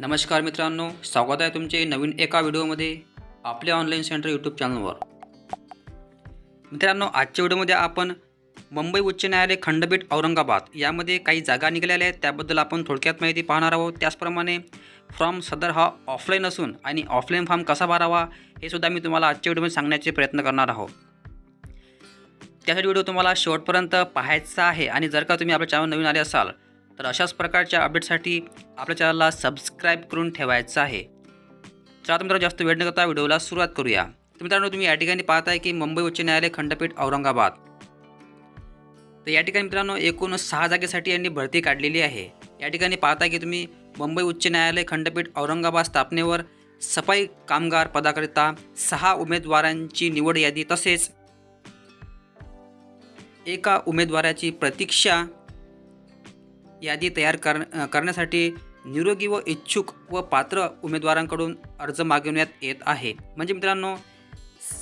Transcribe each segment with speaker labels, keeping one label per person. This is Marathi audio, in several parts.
Speaker 1: नमस्कार मित्रांनो स्वागत आहे तुमचे नवीन एका व्हिडिओमध्ये आपल्या ऑनलाईन सेंटर यूट्यूब चॅनलवर मित्रांनो आजच्या व्हिडिओमध्ये आपण मुंबई उच्च न्यायालय खंडपीठ औरंगाबाद यामध्ये काही जागा निघालेल्या आहेत त्याबद्दल आपण थोडक्यात माहिती पाहणार आहोत. त्याचप्रमाणे फॉर्म सदर हा ऑफलाईन असून आणि ऑफलाईन फॉर्म कसा भरावा हे सुद्धा मी तुम्हाला आजच्या व्हिडिओमध्ये सांगण्याचे प्रयत्न करणार आहोत. त्यासाठी व्हिडिओ तुम्हाला शेवटपर्यंत पाहायचा आहे आणि जर का तुम्ही आपल्या चॅनल नवीन आले असाल तर अशाच प्रकारच्या अपडेटसाठी आपल्या चॅनलला सबस्क्राईब करून ठेवायचं आहे. चला तर मित्रांनो जास्त वेळ न करता व्हिडिओला सुरुवात करूया. तर मित्रांनो तुम्ही या ठिकाणी पाहताय की मुंबई उच्च न्यायालय खंडपीठ औरंगाबाद. तर या ठिकाणी मित्रांनो एकूण सहा जागेसाठी यांनी भरती काढलेली आहे. या ठिकाणी पाहताय की तुम्ही मुंबई उच्च न्यायालय खंडपीठ औरंगाबाद स्थापनेवर सफाई कामगार पदाकरिता सहा उमेदवारांची निवड यादी तसेच एका उमेदवाराची प्रतीक्षा यादी तयार कर करण्यासाठी निरोगी व इच्छुक व पात्र उमेदवारांकडून अर्ज मागवण्यात येत आहे. म्हणजे मित्रांनो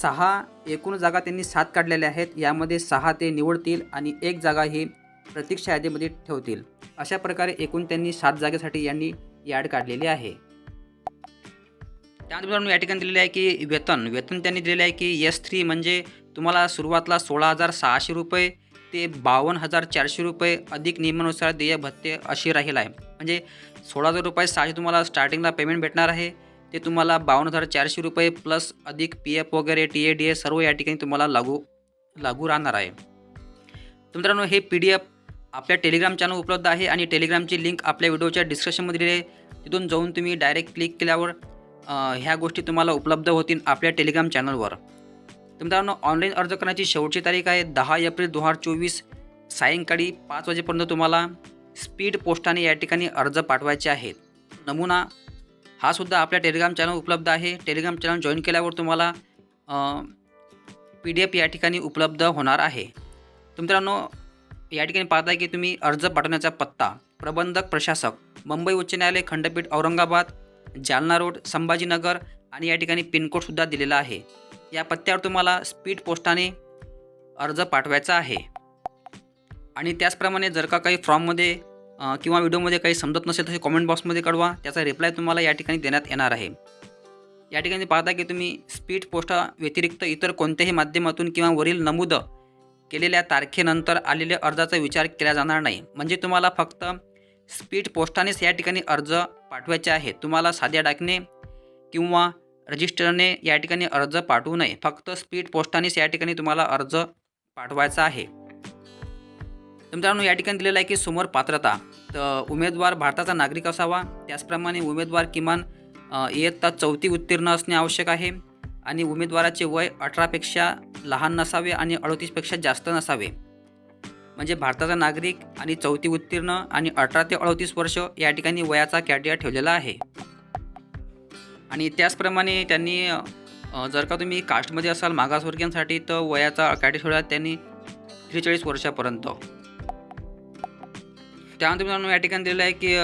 Speaker 1: सहा एकूण जागा त्यांनी सात काढलेल्या आहेत. यामध्ये सहा ते निवडतील आणि एक जागा ही प्रतीक्षा यादीमध्ये ठेवतील. अशा प्रकारे एकूण त्यांनी सात जागेसाठी यांनी याड काढलेली आहे. त्यानंतर मित्रांनो या ठिकाणी दिलेले आहे की वेतन. वेतन त्यांनी दिलेले आहे की एस थ्री म्हणजे तुम्हाला सुरुवातला सोळा हजार सहाशे रुपये ते बावन्न हजार चारशे रुपये अधिक नियमानुसार देय भत्ते अशी राहील आहे. म्हणजे सोळा हजार रुपये सहाशे तुम्हाला स्टार्टिंगला पेमेंट भेटणार आहे. ते तुम्हाला बावन्न हजार चारशे रुपये प्लस अधिक पी एफ वगैरे टी ए डी ए सर्व या ठिकाणी तुम्हाला लागू लागू राहणार आहे. मित्रांनो हे पी डी एफ आपल्या टेलिग्राम चॅनल उपलब्ध आहे आणि टेलिग्रामची लिंक आपल्या व्हिडिओच्या डिस्क्रिप्शनमध्ये दिली आहे. तिथून जाऊन तुम्ही डायरेक्ट क्लिक केल्यावर ह्या गोष्टी तुम्हाला उपलब्ध होतील आपल्या टेलिग्राम चॅनलवर तर मित्रांनो ऑनलाईन अर्ज करण्याची शेवटची तारीख आहे दहा एप्रिल दोन हजार चोवीस. सायंकाळी पाच वाजेपर्यंत तुम्हाला स्पीड पोस्टाने या ठिकाणी अर्ज पाठवायचे आहेत. नमुना हा सुद्धा आपल्या टेलिग्राम चॅनल उपलब्ध आहे. टेलिग्राम चॅनल जॉईन केल्यावर तुम्हाला पी डी एफ या ठिकाणी उपलब्ध होणार आहे. तर मित्रांनो या ठिकाणी पाहताय की तुम्ही अर्ज पाठवण्याचा पत्ता प्रबंधक प्रशासक मुंबई उच्च न्यायालय खंडपीठ औरंगाबाद जालना रोड संभाजीनगर आणि या ठिकाणी पिनकोडसुद्धा दिलेला आहे. या पत्त्यावर तुम्हाला स्पीड पोस्टाने अर्ज पाठवायचा आहे. आणि त्याचप्रमाणे जर का काही फॉर्ममध्ये किंवा व्हिडिओमध्ये काही समजत नसेल तर कॉमेंट बॉक्समध्ये कळवा त्याचा रिप्लाय तुम्हाला या ठिकाणी देण्यात येणार आहे. या ठिकाणी पाहता की तुम्ही स्पीड पोस्टा व्यतिरिक्त इतर कोणत्याही माध्यमातून किंवा वरील नमूद केलेल्या तारखेनंतर आलेल्या अर्जाचा विचार केला जाणार नाही. म्हणजे तुम्हाला फक्त स्पीड पोस्टानेच या ठिकाणी अर्ज पाठवायचे आहे तुम्हाला साध्या डाकणे किंवा रजिस्टरने या ठिकाणी अर्ज पाठवू नये. फक्त स्पीड पोस्टानेच या ठिकाणी तुम्हाला अर्ज पाठवायचा आहे. मित्रांनो या ठिकाणी दिलेलं आहे की समोर पात्रता. तर उमेदवार भारताचा नागरिक असावा. त्याचप्रमाणे उमेदवार किमान इयत्ता चौथी उत्तीर्ण असणे आवश्यक आहे आणि उमेदवाराचे वय अठरापेक्षा लहान नसावे आणि अडतीसपेक्षा जास्त नसावे. म्हणजे भारताचा नागरिक आणि चौथी उत्तीर्ण आणि अठरा ते अडतीस वर्ष या ठिकाणी वयाचा कॅटिया ठेवलेला आहे. आणि त्याचप्रमाणे त्यांनी जर का तुम्ही कास्टमध्ये असाल मागासवर्गीयांसाठी तर वयाचा कॅटिया त्यांनी त्रेचाळीस वर्षापर्यंत. त्यानंतर मित्रांनो या ठिकाणी दिलेलं आहे की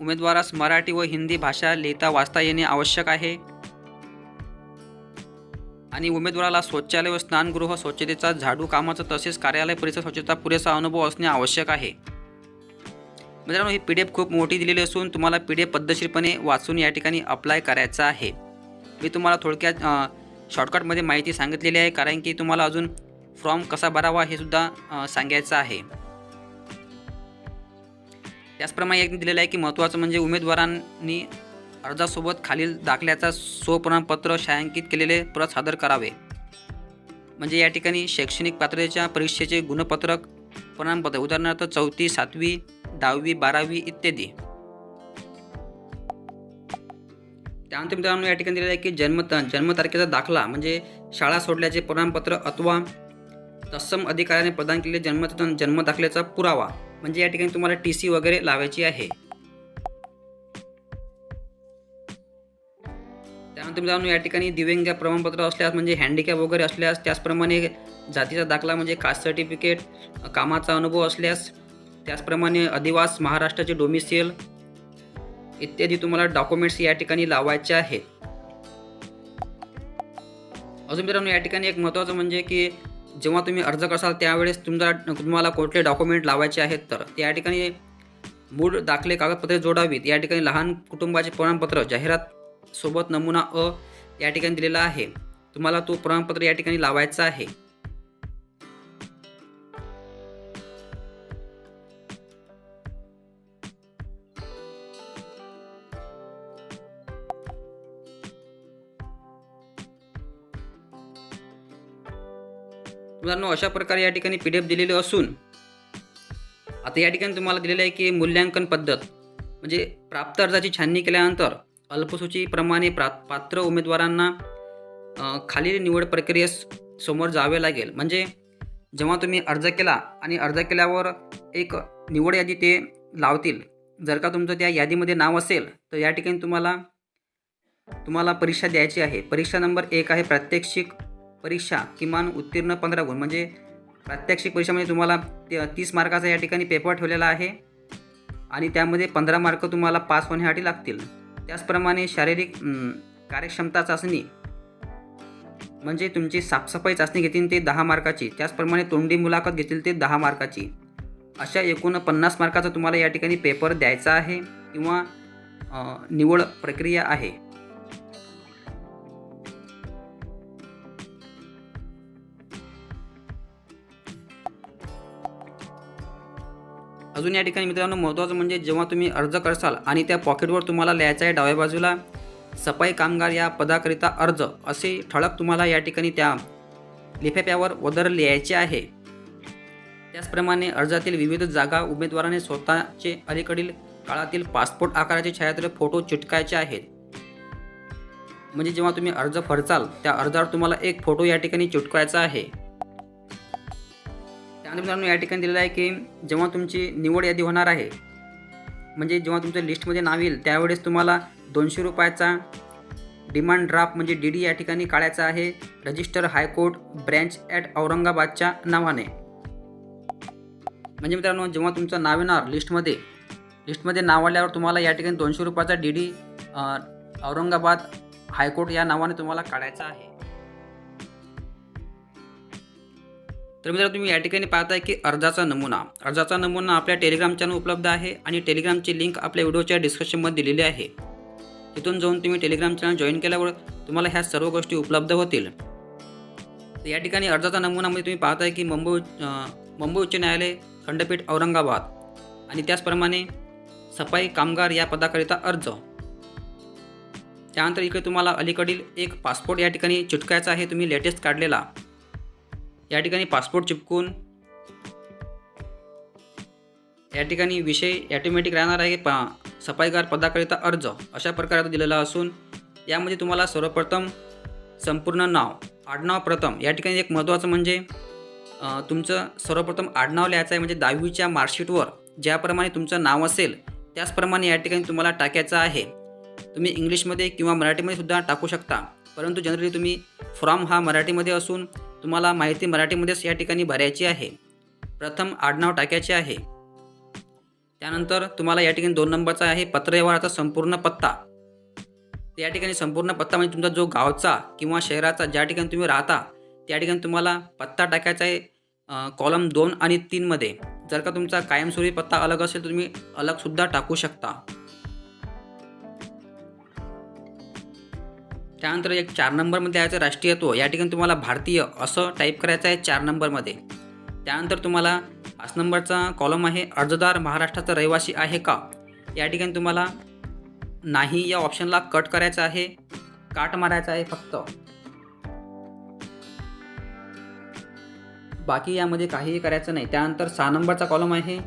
Speaker 1: उमेदवारास मराठी व हिंदी भाषा लिहिता वाचता येणे आवश्यक आहे. आणि उमेदवाराला शौचालय व स्नानगृह स्वच्छतेचा झाडू कामाचा तसेच कार्यालय परिसर स्वच्छता पुरेसा अनुभव असणे आवश्यक आहे. मित्रांनो ही पी डी एफ खूप मोठी दिलेली असून तुम्हाला पी डी एफ पद्धतशीरपणे वाचून या ठिकाणी अप्लाय करायचा आहे. मी तुम्हाला थोडक्यात शॉर्टकटमध्ये माहिती सांगितलेली आहे कारण की तुम्हाला अजून फॉर्म कसा भरावा हे सुद्धा सांगायचं आहे. त्याचप्रमाणे एक दिलेलं आहे की महत्त्वाचं म्हणजे उमेदवारांनी अर्जासोबत खालील दाखल्याचा स्वप्रमाणपत्र छायांकित केलेले प्रत सादर करावे. म्हणजे या ठिकाणी शैक्षणिक पात्रतेच्या परीक्षेचे गुणपत्रक प्रमाणपत्र उदाहरणार्थ चौथी सातवी दहावी बारावी इत्यादी. त्यानंतर मित्रांनो या ठिकाणी दिलेलं आहे की जन्म जन्मतारखेचा दाखला म्हणजे शाळा सोडल्याचे प्रमाणपत्र अथवा तत्सम अधिकाऱ्याने प्रदान केलेले जन्म जन्म दाखल्याचा पुरावा. म्हणजे या ठिकाणी तुम्हाला टी सी वगैरे लावायची आहे. तर मित्रांनो या ठिकाणी दिव्यांग प्रमाणपत्र असल्यास म्हणजे हँडिकॅप वगैरे असल्यास त्याचप्रमाणे जातीचा दाखला म्हणजे कास्ट सर्टिफिकेट कामाचा अनुभव असल्यास त्याचप्रमाणे अधिवास महाराष्ट्राचे डोमिसियल इत्यादी तुम्हाला डॉक्युमेंट्स या ठिकाणी लावायचे आहेत. अजून मित्रांनो या ठिकाणी एक महत्त्वाचं म्हणजे की जेव्हा तुम्ही अर्ज करसाल त्यावेळेस तुमचा तुम्हाला कुठले डॉक्युमेंट लावायचे आहेत तर त्या ठिकाणी मूळ दाखले कागदपत्रे जोडावीत. या ठिकाणी लहान कुटुंबाचे प्रमाणपत्र जाहिरात सोबत नमुना अ या ठिकाणी दिलेला आहे. तुम्हाला तो प्रमाणपत्र या ठिकाणी लावायचा आहे. मुलांनो अशा प्रकारे या ठिकाणी पी डी एफ दिलेले असून आता या ठिकाणी तुम्हाला दिलेलं आहे की मूल्यांकन पद्धत. म्हणजे प्राप्त अर्जाची छाननी केल्यानंतर अल्पसूचीप्रमाणे प्रा पात्र उमेदवारांना खालील निवड प्रक्रियेस समोर जावे लागेल. म्हणजे जेव्हा तुम्ही अर्ज केला आणि अर्ज केल्यावर एक निवड यादी ते लावतील. जर का तुमचं त्या यादीमध्ये नाव असेल तर या ठिकाणी तुम्हाला तुम्हाला परीक्षा द्यायची आहे. परीक्षा नंबर एक आहे प्रात्यक्षिक परीक्षा किमान उत्तीर्ण पंधरा गुण. म्हणजे प्रात्यक्षिक परीक्षामध्ये तुम्हाला ते- तीस मार्काचा या ठिकाणी पेपर ठेवलेला आहे. आणि त्यामध्ये पंधरा मार्क तुम्हाला पास होण्यासाठी लागतील. त्याचप्रमाणे शारीरिक कार्यक्षमता चाचणी म्हणजे तुमची साफसफाई चाचणी घेतील ते दहा मार्काची त्याचप्रमाणे तोंडी मुलाखत घेतील ते दहा मार्काची. अशा एकूण पन्नास मार्काचा तुम्हाला या ठिकाणी पेपर द्यायचा आहे किंवा निवड प्रक्रिया आहे. अजून या ठिकाणी मित्रांनो महत्त्वाचं म्हणजे जेव्हा तुम्ही अर्ज करसाल आणि त्या पॉकेटवर तुम्हाला लिहायचं आहे डाव्या बाजूला सफाई कामगार या पदाकरिता अर्ज असे ठळक तुम्हाला या ठिकाणी त्या लिफाफ्यावर वदर लिहायचे आहे. त्याचप्रमाणे अर्जातील विविध जागा उमेदवाराने स्वतःचे अलीकडील काळातील पासपोर्ट आकाराचे छायाचित्र फोटो चिटकायचे आहेत. म्हणजे जेव्हा तुम्ही अर्ज फरचाल त्या अर्जावर तुम्हाला एक फोटो या ठिकाणी चिटकायचा आहे. त्यानंतर मित्रांनो या ठिकाणी दिलेलं आहे की जेव्हा तुमची निवड यादी होणार आहे म्हणजे जेव्हा तुमचं लिस्टमध्ये नाव येईल त्यावेळेस तुम्हाला दोनशे रुपयाचा डिमांड ड्राफ्ट म्हणजे डी डी या ठिकाणी काढायचा आहे. रजिस्टर हायकोर्ट ब्रँच ॲट औरंगाबादच्या नावाने. म्हणजे मित्रांनो जेव्हा तुमचं नाव येणार लिस्टमध्ये लिस्टमध्ये नाव आल्यावर तुम्हाला या ठिकाणी दोनशे रुपयाचा डी डी औरंगाबाद हायकोर्ट या नावाने तुम्हाला काढायचा आहे. तर मित्रांनो तुम्ही या ठिकाणी पाहताय की अर्जाचा नमुना. अर्जाचा नमुना आपल्या टेलिग्राम चॅनल उपलब्ध आहे आणि टेलिग्रामची लिंक आपल्या व्हिडिओच्या डिस्क्रिप्शनमध्ये दिलेली आहे. तिथून जाऊन तुम्ही टेलिग्राम चॅनल जॉईन केल्यावर तुम्हाला ह्या सर्व गोष्टी उपलब्ध होतील. तर या ठिकाणी अर्जाचा नमुनामध्ये तुम्ही पाहताय की मुंबई मुंबई उच्च न्यायालय खंडपीठ औरंगाबाद आणि त्याचप्रमाणे सफाई कामगार या पदाकरिता अर्ज. त्यानंतर इकडे तुम्हाला अलीकडील एक पासपोर्ट या ठिकाणी चिटकायचा आहे तुम्ही लेटेस्ट काढलेला. या ठिकाणी पासपोर्ट चिपकून या ठिकाणी विषय ॲटोमॅटिक राहणार आहे पा सफाईगार पदाकरिता अर्ज अशा प्रकारे दिलेला असून यामध्ये तुम्हाला सर्वप्रथम संपूर्ण नाव आडनाव प्रथम या ठिकाणी एक महत्त्वाचं म्हणजे तुमचं सर्वप्रथम आडनाव लिहायचं आहे म्हणजे दहावीच्या मार्कशीटवर ज्याप्रमाणे तुमचं नाव असेल त्याचप्रमाणे या ठिकाणी तुम्हाला टाकायचं आहे. तुम्ही इंग्लिशमध्ये किंवा मराठीमध्ये सुद्धा टाकू शकता परंतु जनरली तुम्ही फॉर्म हा मराठीमध्ये असून तुम्हाला माहिती मराठीमध्येच या ठिकाणी भरायची आहे. प्रथम आडनाव टाकायचे आहे. त्यानंतर तुम्हाला या ठिकाणी दोन नंबरचा आहे पत्रव्यवहाराचा संपूर्ण पत्ता. या ठिकाणी संपूर्ण पत्ता म्हणजे तुमचा जो गावचा किंवा शहराचा ज्या ठिकाणी तुम्ही राहता त्या ठिकाणी तुम्हाला पत्ता टाकायचा आहे कॉलम दोन आणि तीनमध्ये जर का तुमचा कायमस्वरूपी पत्ता अलग असेल तर तुम्ही अलगसुद्धा टाकू शकता. त्यानंतर एक चार नंबरमध्ये यायचं राष्ट्रीयत्व या ठिकाणी तुम्हाला भारतीय असं टाईप करायचं आहे चार नंबरमध्ये. त्यानंतर तुम्हाला पाच नंबरचा कॉलम आहे अर्जदार महाराष्ट्राचा रहिवासी आहे का? या ठिकाणी तुम्हाला नाही या ऑप्शनला कट करायचं आहे. काट मारायचा आहे फक्त. बाकी यामध्ये काहीही करायचं नाही. त्यानंतर सहा नंबरचा कॉलम आहे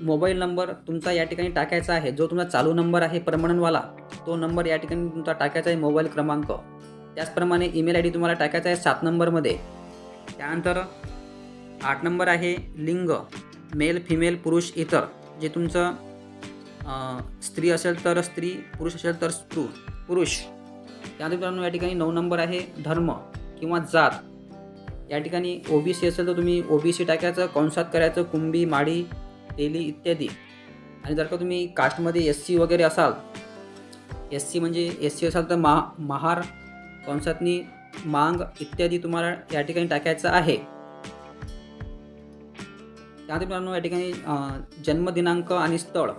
Speaker 1: मोबाईल नंबर तुमचा या ठिकाणी टाकायचा आहे. जो तुमचा चालू नंबर आहे परमनंटवाला तो नंबर या ठिकाणी तुमचा टाकायचा आहे मोबाईल क्रमांक. त्याचप्रमाणे ईमेल आय डी तुम्हाला टाकायचा आहे सात नंबरमध्ये. त्यानंतर आठ नंबर आहे लिंग मेल फिमेल पुरुष इतर. जे तुमचं स्त्री असेल तर स्त्री पुरुष असेल तर स्त्रू पुरुष. त्यानंतर मित्रांनो या ठिकाणी नऊ नंबर आहे धर्म किंवा जात. या ठिकाणी ओ बी सी असेल तर तुम्ही ओ बी सी टाकायचं कंसात करायचं कुंभी माडी तेली इत्यादी. आणि जर का तुम्ही कास्टमध्ये एस सी वगैरे असाल एस सी म्हणजे एस सी असाल तर महा महार कंसातनी मांग इत्यादी तुम्हाला या ठिकाणी टाकायचं आहे. त्यानंतर मित्रांनो या ठिकाणी जन्मदिनांक आणि स्थळ.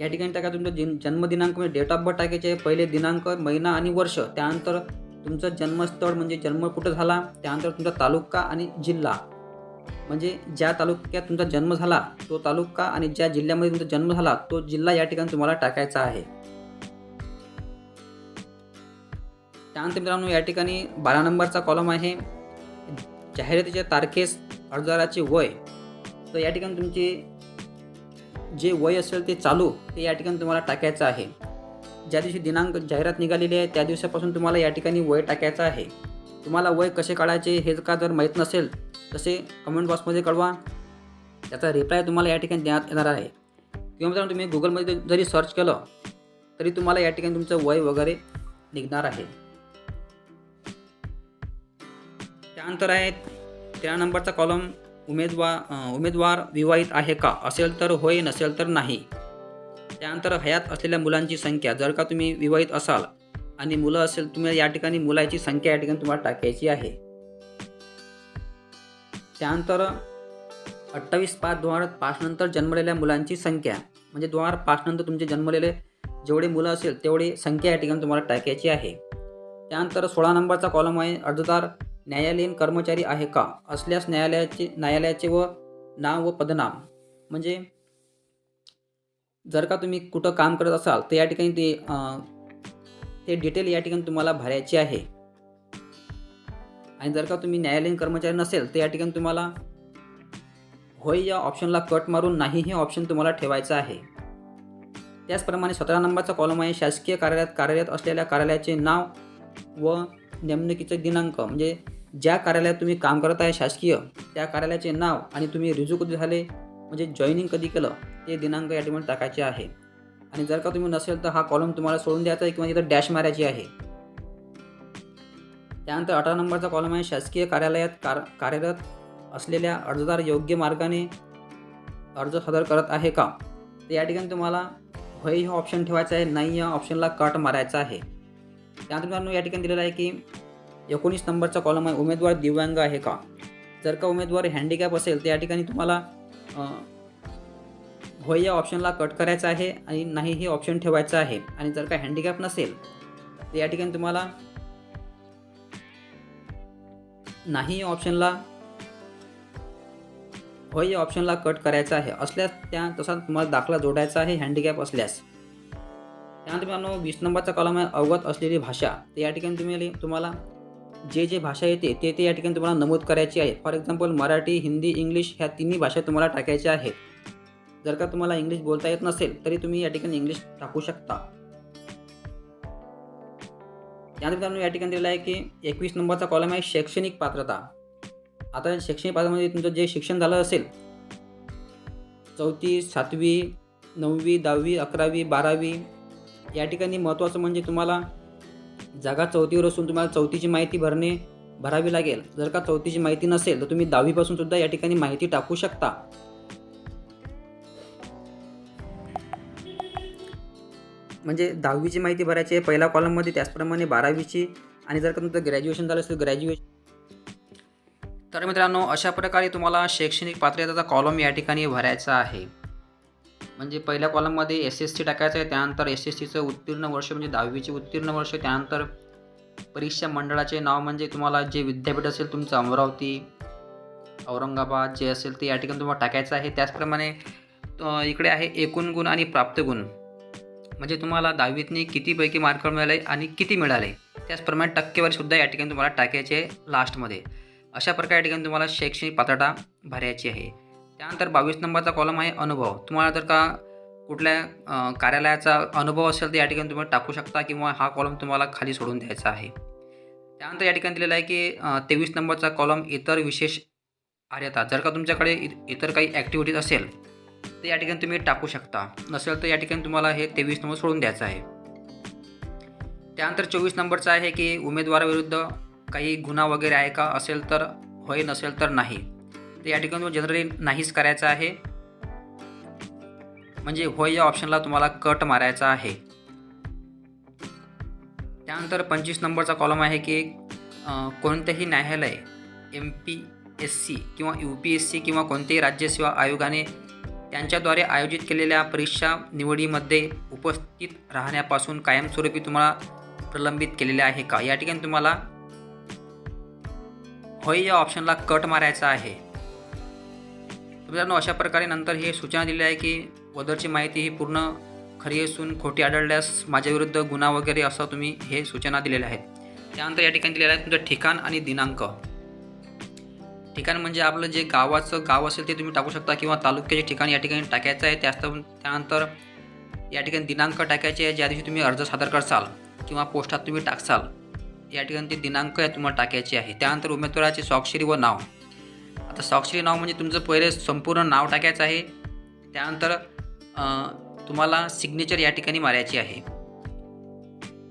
Speaker 1: या ठिकाणी टाका तुमचं जन जन्मदिनांक म्हणजे डेट ऑफ बर्थ टाकायचे पहिले दिनांक महिना आणि वर्ष. त्यानंतर तुमचं जन्मस्थळ म्हणजे जन्म कुठं झाला त्यानंतर तुमचा तालुका आणि जिल्हा. म्हणजे ज्या तालुक्यात तुमचा जन्म झाला तो तालुका आणि ज्या जिल्ह्यामध्ये तुमचा जन्म झाला तो जिल्हा या ठिकाणी तुम्हाला टाकायचा आहे. त्यानंतर मित्रांनो या ठिकाणी बारा नंबरचा कॉलम आहे. जाहिरातीच्या तारखेस अर्जदाराचे वय. तर या ठिकाणी तुमचे जे वय असेल ते चालू ते या ठिकाणी तुम्हाला टाकायचं आहे. ज्या दिवशी दिनांक जाहिरात निघालेली आहे त्या दिवसापासून तुम्हाला या ठिकाणी वय टाकायचं आहे. तुम्हाला वय कसे काढायचे हे का जर माहीत नसेल तसे कमेंट बॉक्समध्ये कळवा. त्याचा रिप्लाय तुम्हाला या ठिकाणी देण्यात येणार आहे. किंवा मित्रांनो तुम्ही गुगलमध्ये जरी सर्च केलं तरी तुम्हाला या ठिकाणी तुमचं वय वगैरे निघणार आहे. त्यानंतर आहे तेरा नंबरचा कॉलम उमेदवार उमेदवार विवाहित आहे का? असेल तर होय नसेल तर नाही. त्यानंतर हयात असलेल्या मुलांची संख्या जर का तुम्ही विवाहित असाल आणि मुलं असेल तुम्ही या ठिकाणी मुलाची संख्या या ठिकाणी तुम्हाला टाकायची आहे. त्यानंतर अठ्ठावीस पाच दोन हजार पाचनंतर जन्मलेल्या मुलांची संख्या. म्हणजे दोन हजार पाचनंतर तुमचे जन्मलेले जेवढे मुलं असेल तेवढी संख्या या ठिकाणी तुम्हाला टाकायची आहे. त्यानंतर सोळा नंबरचा कॉलम आहे अर्जदार न्यायालयीन कर्मचारी आहे का? असल्यास न्यायालयाचे न्यायालयाचे व नाव व पदनाम. म्हणजे जर का तुम्ही कुठं काम करत असाल तर या ठिकाणी ते ते डिटेल या ठिकाणी तुम्हाला भरायची आहे. आणि जर का तुम्ही न्यायालयीन कर्मचारी नसेल तर या ठिकाणी तुम्हाला होय या ऑप्शनला कट मारून नाही हे ऑप्शन तुम्हाला ठेवायचं आहे. त्याचप्रमाणे सतरा नंबरचा कॉलम आहे शासकीय कार्यालयात कार्यरत असलेल्या कार्यालयाचे नाव व नेमणुकीचे दिनांक. म्हणजे ज्या कार्यालयात तुम्ही काम करत आहे शासकीय त्या कार्यालयाचे नाव आणि तुम्ही रिजू कधी झाले म्हणजे जॉईनिंग कधी केलं ते दिनांक या ठिकाणी टाकायचे आहे. आणि जर का तुम्ही नसेल तर हा कॉलम तुम्हाला सोडून द्यायचा आहे किंवा तिथं डॅश मारायची आहे. त्यानंतर अठरा नंबरचा कॉलम आहे शासकीय कार्यालयात कार कार्यरत असलेल्या अर्जदार योग्य मार्गाने अर्ज सादर करत आहे का? तर या ठिकाणी तुम्हाला होय हा ऑप्शन ठेवायचा आहे नाही या ऑप्शनला कट मारायचा आहे. त्यानंतर मित्रांनो या ठिकाणी दिलेलं आहे की एकोणीस नंबरचा कॉलम आहे उमेदवार दिव्यांग आहे का? जर का उमेदवार हँडिकॅप असेल तर या ठिकाणी तुम्हाला होय या ऑप्शनला कट करायचं आहे आणि नाही हे ऑप्शन ठेवायचं आहे. आणि जर का हँडिकॅप नसेल तर या ठिकाणी तुम्हाला नाही या ऑप्शनला होय या ऑप्शनला कट करायचा आहे. असल्यास त्या तसा तुम्हाला दाखला जोडायचा आहे हँडिकॅप असल्यास. त्यानंतर मित्रांनो वीस नंबरचा कॉलम आहे अवगत असलेली भाषा. तर या ठिकाणी तुम्ही तुम्हाला जे जे भाषा येते ते ते या ठिकाणी तुम्हाला नमूद करायची आहे. For example Marathi Hindi English ह्या तिन्ही भाषा तुम्हाला टाकायच्या आहेत. जर का तुम्हाला इंग्लिश बोलता येत नसेल तरी तुम्ही या ठिकाणी इंग्लिश टाकू शकता. त्यानंतर मित्रांनो या ठिकाणी दिलेलं आहे की एकवीस नंबरचा कॉलम आहे शैक्षणिक पात्रता. आता शैक्षणिक पात्रतेमध्ये तुमचं जे शिक्षण झालं असेल चौथी सातवी नववी दहावी अकरावी बारावी या ठिकाणी महत्त्वाचं म्हणजे तुम्हाला जागा चौथीवर असून तुम्हाला चौथीची माहिती भरणे भरावी लागेल. जर का चौथीची माहिती नसेल तर तुम्ही दहावीपासून सुद्धा या ठिकाणी माहिती टाकू शकता. म्हणजे दहावीची माहिती भरायची आहे पहिल्या कॉलममध्ये त्याचप्रमाणे बारावीची. आणि जर का तुमचं ग्रॅज्युएशन झालं असेल ग्रॅज्युएशन तर मित्रांनो अशा प्रकारे तुम्हाला शैक्षणिक पात्रतेचा कॉलम या ठिकाणी भरायचा आहे. म्हणजे पहिल्या कॉलममध्ये एस एस सी टाकायचं आहे त्यानंतर एस एस सीचं उत्तीर्ण वर्ष म्हणजे दहावीचे उत्तीर्ण वर्ष त्यानंतर परीक्षा मंडळाचे नाव म्हणजे तुम्हाला जे विद्यापीठ असेल तुमचं अमरावती औरंगाबाद जे असेल ते या ठिकाणी तुम्हाला टाकायचं आहे. त्याचप्रमाणे इकडे आहे एकूण गुण आणि प्राप्त गुण. म्हणजे तुम्हाला दहावीतनी कितीपैकी मार्क मिळाले आणि किती मिळाले? त्याचप्रमाणे टक्केवारीसुद्धा या ठिकाणी तुम्हाला टाकायची आहे लास्टमध्ये अशा प्रकारे या ठिकाणी तुम्हाला शैक्षणिक पात्रता भरायची आहे. त्यानंतर बावीस नंबरचा कॉलम आहे अनुभव. तुम्हाला जर का कुठल्या कार्यालयाचा अनुभव असेल तर या ठिकाणी तुम्ही टाकू शकता किंवा हा कॉलम तुम्हाला खाली सोडून द्यायचा आहे. त्यानंतर या ठिकाणी दिलेला आहे की तेवीस नंबरचा कॉलम इतर विशेष आर्यता. जर का तुमच्याकडे इ इतर काही ॲक्टिव्हिटीज असेल तर या ठिकाणी तुम्ही टाकू शकता. नसेल तर या ठिकाणी तुम्हाला हे तेवीस नंबर सोडून द्यायचं आहे. त्यानंतर चोवीस नंबरचं आहे की उमेदवाराविरुद्ध काही गुन्हा वगैरे आहे का? असेल तर होय नसेल तर नाही. तर या ठिकाणी जनरली नाहीच करायचं आहे. म्हणजे होय या ऑप्शनला तुम्हाला कट मारायचा आहे. त्यानंतर पंचवीस नंबरचा कॉलम आहे की कोणतंही कोणतेही न्यायालय एम पी एस सी किंवा यू पी एस सी किंवा कोणत्याही राज्यसेवा आयोगाने त्यांच्याद्वारे आयोजित केलेल्या परीक्षा निवडीमध्ये उपस्थित राहण्यापासून कायमस्वरूपी तुम्हाला प्रलंबित केलेले आहे का? या ठिकाणी तुम्हाला होय या ऑप्शनला कट मारायचा आहे. मित्रांनो अशा प्रकारे नंतर हे सूचना दिली आहे की वदरची माहिती ही पूर्ण खरी असून खोटी आढळल्यास माझ्याविरुद्ध गुन्हा वगैरे असं तुम्ही हे सूचना दिलेल्या आहेत. त्यानंतर या ठिकाणी दिलेलं आहे तुमचं ठिकाण आणि दिनांक. ठिकाण म्हणजे आपलं जे गावाचं गाव असेल ते तुम्ही टाकू शकता किंवा तालुक्याचे ठिकाण या ठिकाणी टाकायचं आहे. त्याच त्यानंतर या ठिकाणी दिनांक टाकायचे आहे. ज्या दिवशी तुम्ही अर्ज सादर करसाल किंवा पोस्टात तुम्ही टाकसाल या ठिकाणी ते दिनांक तुम्हाला टाकायचे आहे. त्यानंतर उमेदवाराचे स्वाक्षरी व नाव. आता स्वाक्षरी नाव म्हणजे तुमचं पहिले संपूर्ण नाव टाकायचं आहे. त्यानंतर तुम्हाला सिग्नेचर या ठिकाणी मारायची आहे.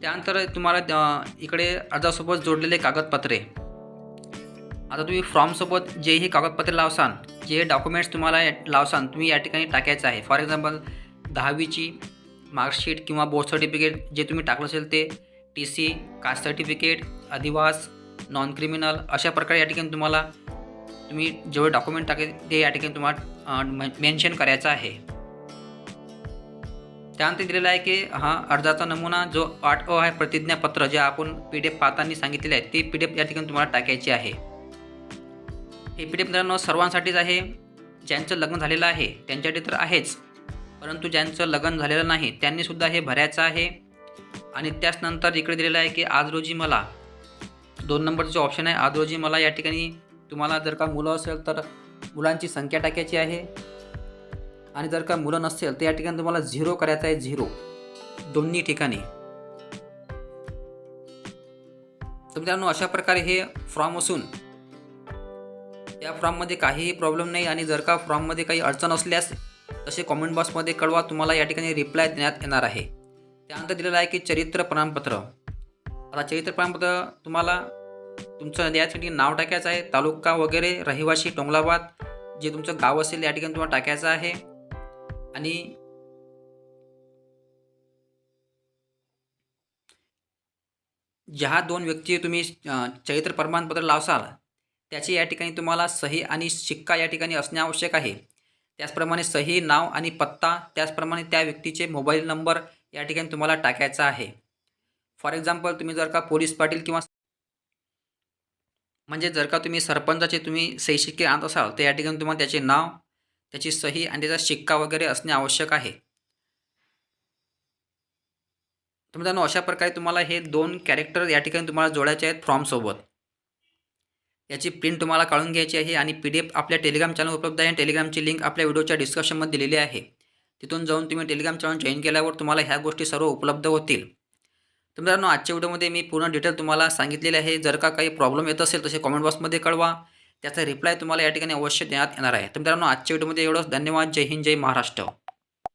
Speaker 1: त्यानंतर तुम्हाला इकडे अर्जासोबत जोडलेले कागदपत्रे. आता तुम्ही फॉर्मसोबत जेही कागदपत्र लावसान जे डॉक्युमेंट्स तुम्हाला या- तुम्ही या ठिकाणी टाकायचं आहे. फॉर एक्झाम्पल दहावीची मार्कशीट किंवा बोर्ड सर्टिफिकेट जे तुम्ही टाकलं असेल ते टी सी कास्ट सर्टिफिकेट अधिवास नॉन क्रिमिनल अशा प्रकारे या ठिकाणी तुम्हाला तुम्ही जेवढे डॉक्युमेंट टाकेल ते या ठिकाणी तुम्हाला मेन्शन करायचं आहे. त्यानंतर दिलेलं आहे की हा अर्जाचा नमुना जो आठ अ आहे प्रतिज्ञापत्र जे आपण पी डी एफ पाहताना सांगितलेले आहे ते पी डी एफ या ठिकाणी तुम्हाला टाकायचे आहे. हे पी डी एफ मित्रांनो सर्वांसाठीच आहे. ज्यांचं लग्न झालेलं आहे त्यांच्यासाठी तर आहेच. परंतु ज्यांचं लग्न झालेलं नाही त्यांनीसुद्धा हे भरायचं आहे. आणि त्याच नंतर इकडे दिलेलं आहे की आज रोजी मला दोन नंबरचं ऑप्शन आहे. आज रोजी मला या ठिकाणी तुम्हाला जर का मुलं असेल तर मुलांची संख्या टाकायची आहे. आणि जर का मुलं नसेल तर या ठिकाणी तुम्हाला झिरो करायचं आहे झिरो. दोन्ही ठिकाणी. तर मित्रांनो अशा प्रकारे हे फॉर्म असून या फॉर्ममध्ये काहीही प्रॉब्लेम नाही आणि जर का फॉर्ममध्ये काही अडचण असल्यास तसे कॉमेंट बॉक्समध्ये कळवा तुम्हाला या ठिकाणी रिप्लाय देण्यात येणार आहे. त्यानंतर दिलेलं आहे की चरित्र प्रमाणपत्र. आता चरित्र प्रमाणपत्र तुम्हाला तुमचं यासाठी नाव टाकायचं आहे. तालुका वगैरे रहिवासी टोंगलाबाद जे तुमचं गाव असेल या ठिकाणी तुम्हाला टाकायचं आहे. आणि ज्या दोन व्यक्ती तुम्ही चरित्र प्रमाणपत्र लावसाल त्याची या ठिकाणी तुम्हाला सही आणि शिक्का या ठिकाणी असणे आवश्यक आहे. त्याचप्रमाणे सही नाव आणि पत्ता त्याचप्रमाणे त्या व्यक्तीचे मोबाईल नंबर या ठिकाणी तुम्हाला टाकायचा आहे. फॉर एक्झाम्पल तुम्ही जर का पोलीस पाटील किंवा म्हणजे जर का तुम्ही सरपंचाचे तुम्ही सही शिक्के आणत असाल तर या ठिकाणी तुम्हाला त्याचे नाव त्याची सही आणि त्याचा शिक्का वगैरे असणे आवश्यक आहे. तर मित्रांनो अशा प्रकारे तुम्हाला हे दोन कॅरेक्टर या ठिकाणी तुम्हाला जोडायचे आहेत फॉर्मसोबत याची प्रिंट तुम्हाला काढून घ्यायची आहे आणि पी डी एफ आपल्या टेलिग्राम चॅनल उपलब्ध आहे. टेलिग्रामची लिंक आपल्या व्हिडिओच्या डिस्क्रिप्शनमध्ये दिलेली आहे. तिथून जाऊन तुम्ही टेलिग्राम चॅनल जॉईन केल्यावर तुम्हाला ह्या गोष्टी सर्व उपलब्ध होतील. तर मित्रांनो आजच्या व्हिडिओमध्ये मी पूर्ण डिटेल तुम्हाला सांगितलेले आहे. जर का काही प्रॉब्लेम येत असेल तसे कॉमेंट बॉक्समध्ये कळवा. त्याचा रिप्लाय तुम्हाला या ठिकाणी अवश्य देण्यात येणार आहे. तर मित्रांनो आजच्या व्हिडिओमध्ये एवढंच. धन्यवाद. जय हिंद. जय महाराष्ट्र.